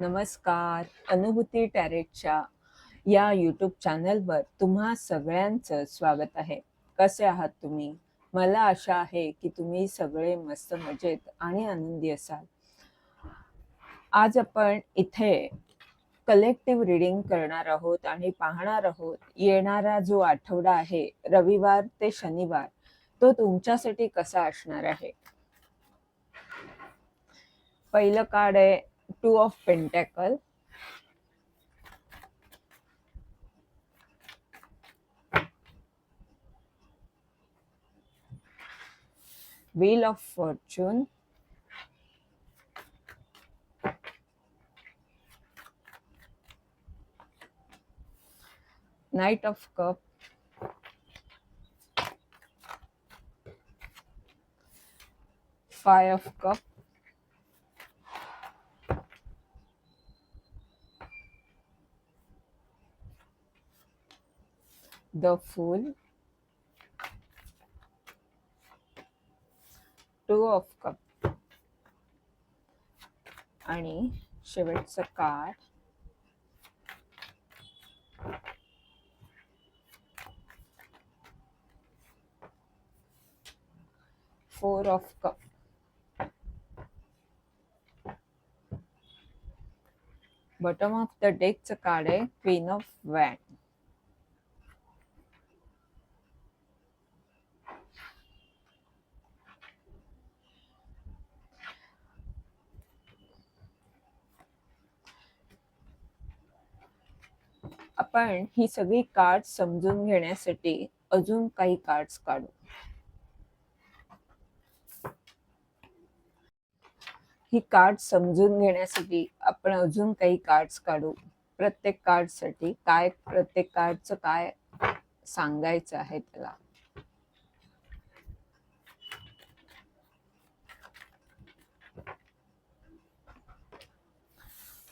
नमस्कार. अनुभूती टॅरेटच्या या यूट्यूब चॅनलवर तुम्हा सगळ्यांचं स्वागत आहे. कसे आहात तुम्ही? मला आशा आहे की तुम्ही सगळे मस्त मजेत आणि आनंदी असाल. आज आपण इथे कलेक्टिव्ह रिडिंग करणार आहोत आणि पाहणार आहोत. येणारा जो आठवडा आहे रविवार ते शनिवार तो तुमच्यासाठी कसा असणार आहे? पहिलं कार्ड आहे two of pentacle. Wheel of fortune. Knight of cup. Five of cup. The fool two of cup आणि शेवटचं card four of cup bottom of the डेकचं card आहे क्वीन ऑफ वॅन आपण ही सगळी कार्ड समजून घेण्यासाठी अजून काही कार्ड्स काढू. ही कार्ड समजून घेण्यासाठी आपण अजून काही कार्ड्स काढू. प्रत्येक कार्डसाठी काय प्रत्येक कार्डचं काय सांगायचं आहे त्याला?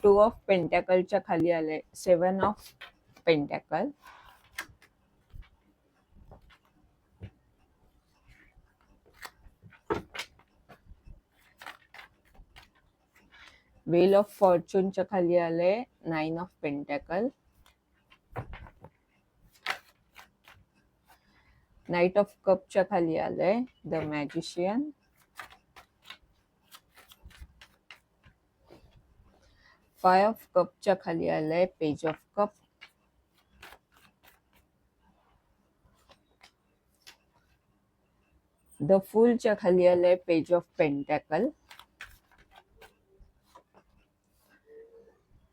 टू ऑफ पेंटॅकलच्या खाली आले seven of pentacle. Wheel of फॉर्च्यूनच्या खाली आले nine of pentacle knight of कपच्या खाली आलंय द मॅजिशियन फाय ऑफ कपच्या खाली आलंय पेज ऑफ कप द फुलच्या खाली आलंय page of pentacle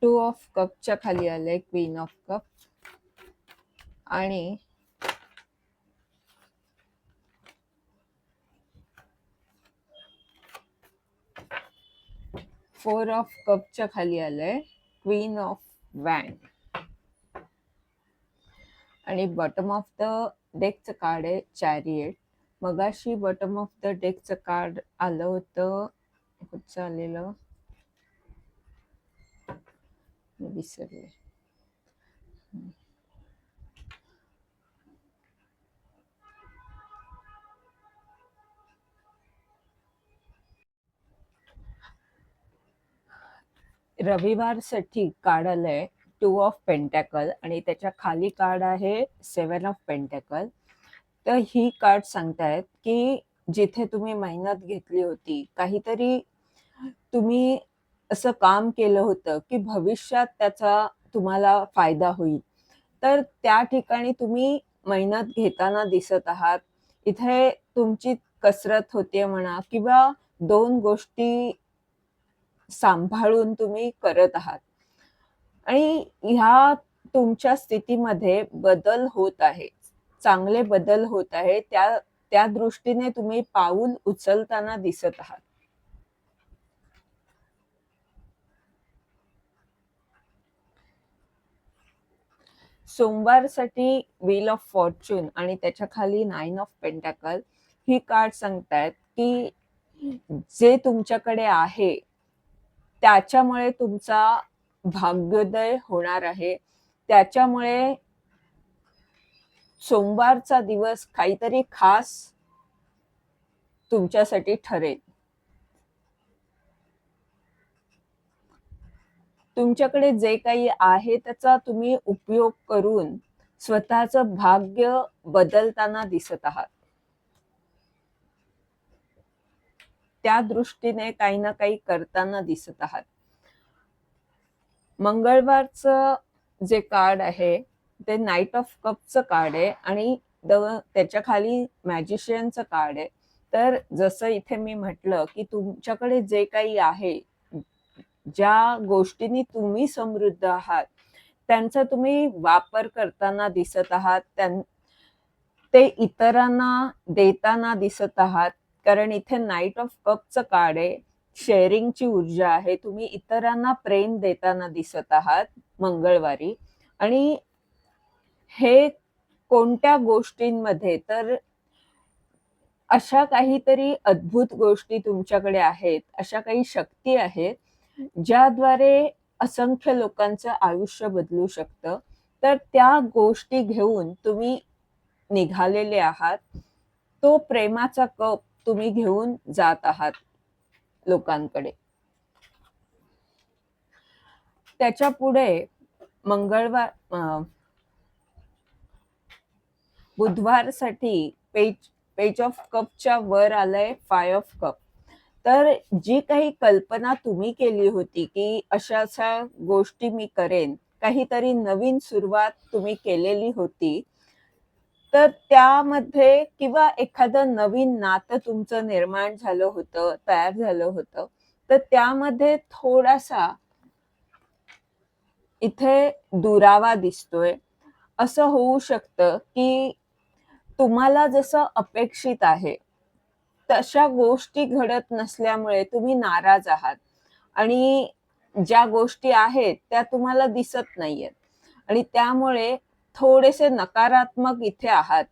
two of कपच्या खाली आलंय क्वीन ऑफ कप आणि फोर ऑफ कपच्या खाली आलंय क्वीन ऑफ वॅन आणि बॉटम ऑफ द डेकचं कार्ड आहे चॅरिएट मगाशी बॉटम ऑफ द डेकचं कार्ड आलं होतं. कुठचं आलेलं मी विसरले. रविवारसाठी कार्ड आलंय टू ऑफ पेंटॅकल आणि त्याच्याखाली कार्ड आहे सेवन ऑफ पेंटॅकल तर ही कार्ड सांगतायत की जिथे तुम्ही मेहनत घेतली होती काहीतरी तुम्ही असं काम केलं होतं की भविष्यात त्याचा तुम्हाला फायदा होईल. तर त्या ठिकाणी तुम्ही मेहनत घेताना दिसत आहात. इथे तुमची कसरत होते म्हणा किंवा दोन गोष्टी सांभाळून तुम्ही करत आहात. आणि ह्या तुमच्या स्थितीमध्ये बदल होत आहे. चांगले बदल होत आहे त्या त्या दृष्टीने तुम्ही पाऊल उचलताना दिसत आहात. सोमवारसाठी व्हील ऑफ फॉर्च्यून आणि त्याच्याखाली नाईन ऑफ पेंटॅकल ही कार्ड सांगतायत की जे तुमच्याकडे आहे त्याच्यामुळे तुमचा भाग्योदय होणार आहे. त्याच्यामुळे सोमवारचा दिवस काहीतरी खास तुमच्यासाठी ठरेल. तुमच्याकडे जे काही आहे त्याचा तुम्ही उपयोग करून स्वतःचं भाग्य बदलताना दिसत आहात. त्या दृष्टीने काही ना काही करताना दिसत आहात. मंगळवारचं जे कार्ड आहे ते नाईट ऑफ कपचं कार्ड आहे आणि द त्याच्याखाली मॅजिशियनचं कार्ड आहे. तर जसं इथे मी म्हटलं की तुमच्याकडे जे काही आहे ज्या गोष्टींनी तुम्ही समृद्ध आहात त्यांचा तुम्ही वापर करताना दिसत आहात त्यां ते इतरांना देताना दिसत आहात. कारण इथे नाईट ऑफ कपचं कार्ड आहे. शेअरिंगची ऊर्जा आहे. तुम्ही इतरांना प्रेम देताना दिसत आहात मंगळवारी. आणि हे कोणत्या गोष्टींमध्ये? तर अशा काहीतरी अद्भुत गोष्टी तुमच्याकडे आहेत अशा काही शक्ती आहेत ज्याद्वारे असंख्य लोकांचं आयुष्य बदलू शकतं. तर त्या गोष्टी घेऊन तुम्ही निघालेले आहात. तो प्रेमाचा कप तुम्ही घेऊन जात आहात लोकांकडे. त्याच्या पुढे मंगळवार बुधवारसाठी पेज पेज ऑफ कपच्या वर आलंय फाय ऑफ कप. तर जी काही कल्पना तुम्ही केली होती की अशा अशा गोष्टी मी करेन काहीतरी नवीन सुरुवात तुम्ही केलेली होती तर त्यामध्ये किंवा एखादं नवीन नातं तुमचं निर्माण झालं होतं तयार झालं होतं तर त्यामध्ये थोडासा इथे दुरावा दिसतोय. असं होऊ शकतं की तुम्हाला जसं अपेक्षित आहे तशा गोष्टी घडत नसल्यामुळे तुम्ही नाराज आहात. आणि ज्या गोष्टी आहेत त्या तुम्हाला दिसत नाहीयेत. आणि त्यामुळे थोडेसे नकारात्मक इथे आहात.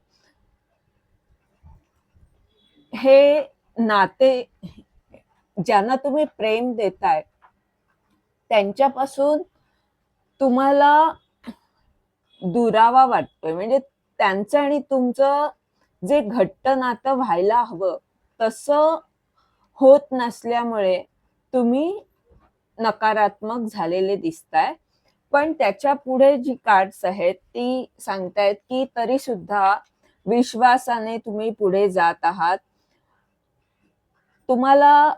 हे नाते ज्यांना तुम्ही प्रेम देताय त्यांच्यापासून तुम्हाला दुरावा वाटतोय. म्हणजे त्यांचं आणि तुमचं जे घट्ट नातं व्हायला हवं तसं होत नसल्यामुळे तुम्ही नकारात्मक झालेले दिसताय. पण त्याच्या पुढे जी कार्ड्स आहेत ती सांगतायत की तरी सुद्धा विश्वासाने तुम्ही पुढे जात आहात. तुम्हाला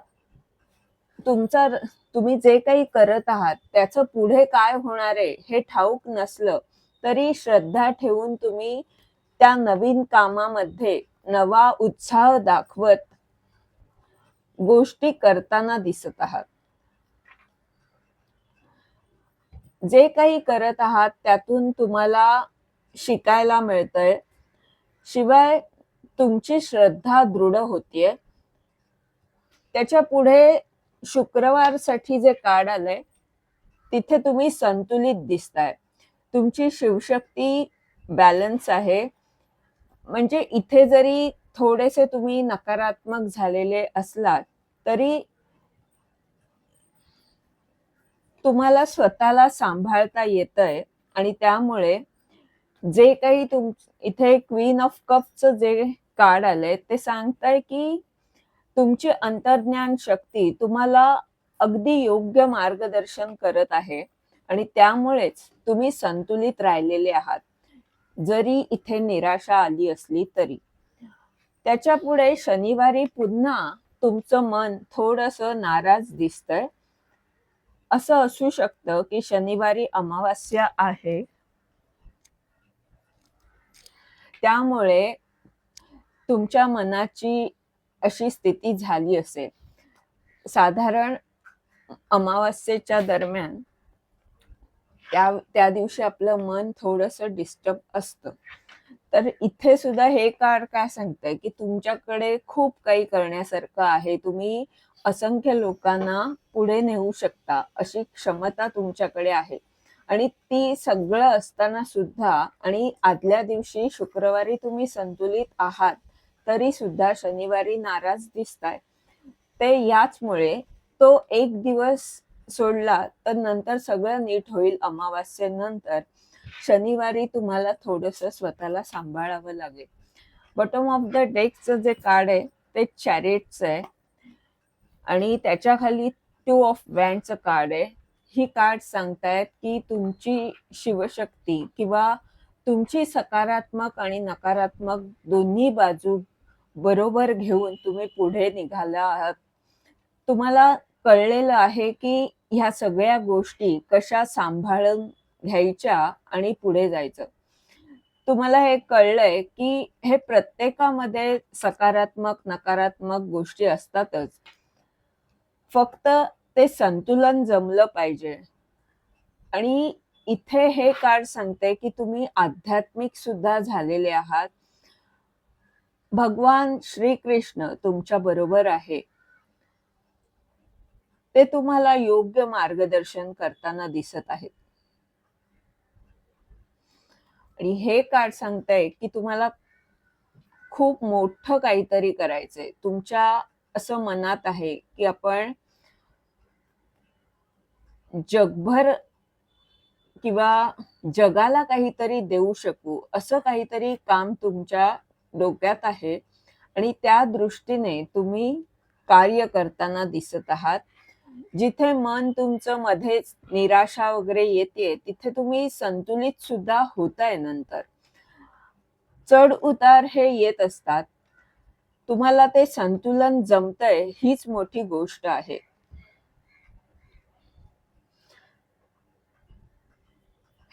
तुमचा तुम्ही जे काही करत आहात त्याचं पुढे काय होणार आहे हे ठाऊक नसलं तरी श्रद्धा ठेवून तुम्ही त्या नवीन कामामध्ये नवा उत्साह दाखवत गोष्टी करताना दिसत आहात. जे काही करत आहात त्यातून तुम्हाला शिकायला मिळतंय. शिवाय तुमची श्रद्धा दृढ होतीये. त्याच्या पुढे शुक्रवारसाठी जे कार्ड आलंय तिथे तुम्ही संतुलित दिसताय. तुमची शिवशक्ती बॅलन्स आहे. म्हणजे इथे जरी थोडेसे तुम्ही नकारात्मक झालेले असलात तरी तुम्हाला स्वतःला सांभाळता येतंय आणि त्यामुळे जे काही तुम इथे क्वीन ऑफ कपचं जे कार्ड आलंय ते सांगताय की तुमची अंतर्ज्ञान शक्ती तुम्हाला अगदी योग्य मार्गदर्शन करत आहे. आणि त्यामुळेच तुम्ही संतुलित राहिलेले आहात. जरी इथे निराशा आली असली तरी. त्याच्या पुढे शनिवारी पुन्हा तुमचं मन थोडस नाराज दिसतंय. असं असू शकतं की शनिवारी अमावास्या आहे. त्यामुळे तुमच्या मनाची अशी स्थिती झाली असेल. साधारण अमावास्येच्या दरम्यान त्या त्या दिवशी आपलं मन थोडस डिस्टर्ब असतं. तर इथे सुद्धा हे कार काय सांगतंय की तुमच्याकडे खूप काही करण्यासारखं आहे. तुम्ही असंख्य लोकांना पुढे नेऊ शकता अशी क्षमता तुमच्याकडे आहे. आणि ती सगळं असताना सुद्धा आणि आदल्या दिवशी शुक्रवारी तुम्ही संतुलित आहात तरी सुद्धा शनिवारी नाराज दिसताय. ते याचमुळे तो एक दिवस सोडला तर नंतर सगळं नीट होईल अमावास्येनंतर. शनिवारी तुम्हाला थोडस स्वतःला सांभाळावं लागेल. बॉटम ऑफ द डेकचं जे कार्ड आहे ते चॅरिटचं आहे. आणि त्याच्याखाली टू ऑफ वॅनचं कार्ड आहे. ही कार्ड सांगतायत की तुमची शिवशक्ती किंवा तुमची सकारात्मक आणि नकारात्मक दोन्ही बाजू बरोबर घेऊन तुम्ही पुढे निघाला आहात. तुम्हाला कळलेलं आहे की ह्या सगळ्या गोष्टी कशा सांभाळून घ्यायच्या आणि पुढे जायचं. तुम्हाला हे कळलंय की हे प्रत्येकामध्ये सकारात्मक नकारात्मक गोष्टी असतातच. फक्त ते संतुलन जमलं पाहिजे. आणि इथे हे कार्ड सांगते की तुम्ही आध्यात्मिक सुद्धा झालेले आहात. भगवान श्रीकृष्ण तुमच्या बरोबर आहे. ते तुम्हाला योग्य मार्गदर्शन करताना दिसत आहेत. आणि हे कार्ड सांगताय की तुम्हाला खूप मोठं काहीतरी करायचंय. तुमच्या असं मनात आहे की आपण जगभर किंवा जगाला काहीतरी देऊ शकू असं काहीतरी काम तुमच्या डोक्यात आहे. आणि त्या दृष्टीने तुम्ही कार्य करताना दिसत आहात. जिथे मन तुमचं मध्येच निराशा वगैरे येते तिथे तुम्ही संतुलित सुद्धा होताय नंतर. चढ उतार हे येत असतात. तुम्हाला ते संतुलन जमतय हीच मोठी गोष्ट आहे.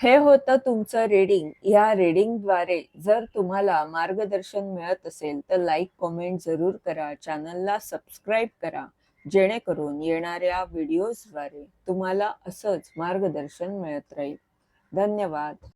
हे होतं तुमचं रीडिंग या रीडिंगद्वारे जर तुम्हाला मार्गदर्शन मिळत असेल तर लाईक कमेंट जरूर करा. चॅनलला सबस्क्राईब करा. जेणेकरून येणाऱ्या व्हिडिओजद्वारे तुम्हाला असंच मार्गदर्शन मिळत राहील. धन्यवाद.